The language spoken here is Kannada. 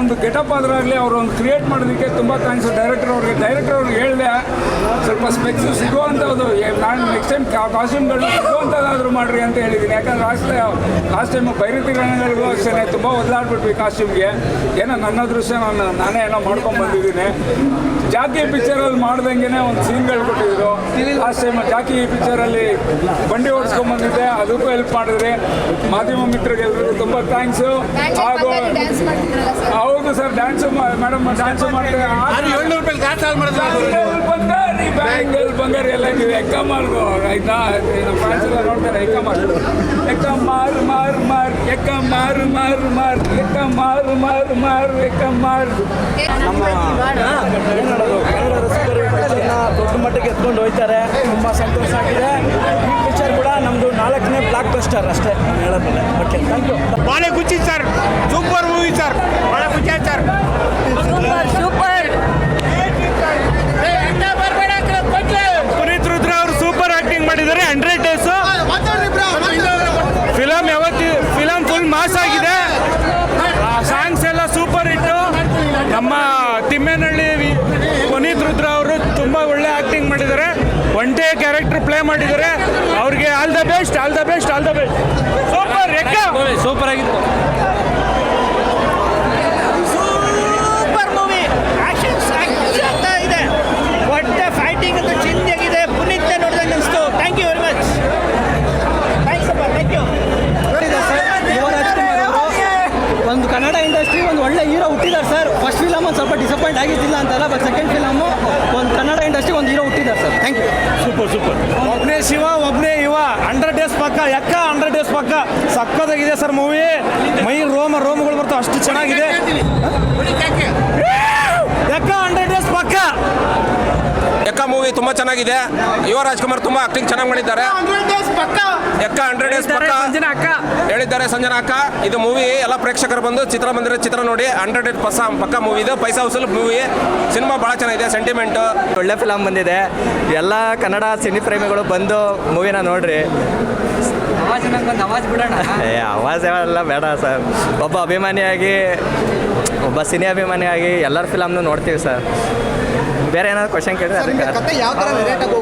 ಒಂದು ಗೆಟಪ್ ಆದ್ರಾಗಲಿ ಅವರು ಒಂದು ಕ್ರಿಯೇಟ್ ಮಾಡೋದಕ್ಕೆ ತುಂಬ ಥ್ಯಾಂಕ್ಸ್ ಡೈರೆಕ್ಟರ್ ಅವ್ರಿಗೆ ಡೈರೆಕ್ಟರ್ ಅವ್ರಿಗೆ ಹೇಳಿದೆ ಸ್ವಲ್ಪ ಸ್ಪೆಕ್ಸ್ ಸಿಗುವಂಥದ್ದು ನಾನು ನೆಕ್ಸ್ಟ್ ಟೈಮ್ ಕಾಸ್ಟ್ಯೂಮ್ಗಳು ಸಿಗುವಂಥದ್ದಾದರೂ ಮಾಡ್ರಿ ಅಂತ ಹೇಳಿದ್ದೀನಿ ಯಾಕಂದ್ರೆ ಲಾಸ್ಟ್ ಲಾಸ್ಟ್ ಟೈಮು ಬೈರತಿ ರಣಗಳಿಗೂ ಅಷ್ಟೇ ತುಂಬ ಒದಲಾಡ್ಬಿಟ್ವಿ ಕಾಸ್ಟ್ಯೂಮ್ಗೆ ಏನೋ ನನ್ನ ದೃಶ್ಯ ನಾನು ನಾನೇ ಏನೋ ಮಾಡ್ಕೊಂಡು ಬಂದಿದ್ದೀನಿ. ಜಾಕಿ ಪಿಕ್ಚರಲ್ಲಿ ಮಾಡ್ದಂಗೆ ಒಂದು ಸೀನ್ ಕೊಟ್ಟಿದ್ರು. ಲಾಸ್ಟ್ ಟೈಮ್ ಜಾಕಿ ಪಿಕ್ಚರಲ್ಲಿ ಬಂಡಿ ಓಡಿಸ್ಕೊಂಡ್ ಬಂದಿದ್ದೆ. ಅದಕ್ಕೂ ಹೆಲ್ಪ್ ಮಾಡಿದ್ರಿ. ಮಾಧ್ಯಮ ಮಿತ್ರರಿಗೆಲ್ರಿಗೂ ತುಂಬ ಥ್ಯಾಂಕ್ಸು ಹಾಗೂ sir dance dance madam dance ಮಾಡ್ತಾರೆ ಏಳ್ನೂರು ರೂಪಾಯಿ ಮಾಡಿದ್ರೆ ಬ್ಯಾಂಗಲ್ ಬಂಗಾರಿ ಬ್ಯಾಂಗಲ್ ಬಂಗಾರಿ ಎಲ್ಲ ನೀವು ಎಕ್ಕ ಮಾರ್ಗು. ಆಯ್ತಾ? ನಮ್ಮ ಫ್ರೆಂಡ್ಸ್ ಎಲ್ಲ ನೋಡ್ತಾರೆ ಎಕ್ಕ ಮಾರ್ ಎಕ್ಕ ಮಾರ್ ಮಾರ್ ಮಾರ್ ಎಕ್ಕ ಮಾರ್ ಮಾರ್ ಮಾರ್ ಎಕ್ಕ ಮಾರ್ ಮಾರ್ ಮಾರ್ ಎಕ್ಕ ಮಾರ್ ನಮ್ಮ ಕನ್ನಡ ದೊಡ್ಡ ಮಟ್ಟಕ್ಕೆ ಎತ್ಕೊಂಡು ಹೋಗ್ತಾರೆ ತುಂಬ ಸಂತೋಷ ಆಗಿದೆ ಈ ಪಿಕ್ಚರ್ ಕೂಡ ನಮ್ದು ನಾಲ್ಕನೇ ಬ್ಲಾಕ್ ಬಸ್ಟರ್ ಅಷ್ಟೇ ಹೇಳೋದಿಲ್ಲ ಓಕೆ ಥ್ಯಾಂಕ್ ಯು ಬಾಳೆ ಗುಚ್ಚಿ ಸರ್. ಸೂಪರ್ ಪ್ಲೇ ಮಾಡಿದ್ದಾರೆ. ಅವ್ರಿಗೆ all the best all the best all the best super super ಆಗಿತ್ತು. ಸೂಪರ್ ಮೂವಿ ಇದೆ. ಒಟ್ಟೆ ಫೈಟಿಂಗ್ ಅಂತೂ ಚಿಂದಿಯಾಗಿದೆ ಪುನೀತ್ ನೋಡಿದಂಗೆ ಅನಿಸ್ತು. Thank you very much thanks ಅಪ್ಪ ಥ್ಯಾಂಕ್ ಯು ಒಂದು ಕನ್ನಡ ಇಂಡಸ್ಟ್ರಿ ಒಂದು ಒಳ್ಳೆ ಹೀರೋ ಹುಟ್ಟಿದ್ದಾರೆ ಸರ್ ಫಸ್ಟ್ ಫಿಲಮ್ ಒಂದು ಸ್ವಲ್ಪ ಡಿಸಪಾಯಿಂಟ್ ಆಗಿದ್ದಿಲ್ಲ ಅಂತಲ್ಲ ಬಟ್ ಸೆಕೆಂಡ್ ಫಿಲಮು ಒಂದು ಕನ್ನಡ ಇಂಡಸ್ಟ್ರಿ ಒಂದು hero ಹುಟ್ಟಿದ್ದಾರೆ sir thank you super super ಒಬ್ಬನೇ ಶಿವ ಒಬ್ಬನೇ ಇವ. ಹಂಡ್ರೆಡ್ ಡೇಸ್ ಪಕ್ಕ. ಎಕ್ಕ ಹಂಡ್ರೆಡ್ ಡೇಸ್ ಪಕ್ಕ? ಸಕ್ಕದಾಗಿದೆ ಸರ್ ಮೂವಿ ಮೈ ರೋಮ ರೋಮಗಳು ಬರ್ತಾವೆ ಅಷ್ಟು ಚೆನ್ನಾಗಿದೆ. ಎಕ್ಕ ಮೂವಿ ತುಂಬಾ ಚೆನ್ನಾಗಿದೆ. ಯುವ ರಾಜ್ಕುಮಾರ್ ತುಂಬಾ ಆಕ್ಟಿಂಗ್ ಚೆನ್ನಾಗಿ ಮಾಡಿದ್ದಾರೆ. ಎಕ್ಕ ಹಂಡ್ರೆಡ್ ಡೇಸ್ ಪಕ್ಕ. ಹೇಳಿದ್ದಾರೆ ಸಂಜನಾ ಅಕ್ಕ. ಇದು ಮೂವಿ ಎಲ್ಲ ಪ್ರೇಕ್ಷಕರು ಬಂದು ಚಿತ್ರಮಂದಿರ ಚಿತ್ರ ನೋಡಿ ಹಂಡ್ರೆಡ್ ಡೇಸ್ ಪಸ ಪಕ್ಕ ಮೂವಿ ಇದು. ಪೈಸಾ ಹೌಸಲ್ ಮೂವಿ ಸಿನಿಮಾ ಬಹಳ ಚೆನ್ನಾಗಿದೆ ಸೆಂಟಿಮೆಂಟ್ ಒಳ್ಳೆ ಫಿಲಮ್ ಬಂದಿದೆ. ಎಲ್ಲ ಕನ್ನಡ ಸಿನಿ ಪ್ರೇಮಿಗಳು ಬಂದು ಮೂವಿನ ನೋಡ್ರಿ. ಏ ಅವಾಜ್ ಎಲ್ಲ ಬೇಡ ಸರ್. ಒಬ್ಬ ಅಭಿಮಾನಿಯಾಗಿ ಒಬ್ಬ ಸಿನಿ ಅಭಿಮಾನಿಯಾಗಿ ಎಲ್ಲರ ಫಿಲಮ್ನು ನೋಡ್ತೀವಿ ಸರ್. ಬೇರೆ ಏನಾದ್ರು ಕ್ವಶನ್ ಕೇಳಿದ್ರೆ ಅದಕ್ಕೆ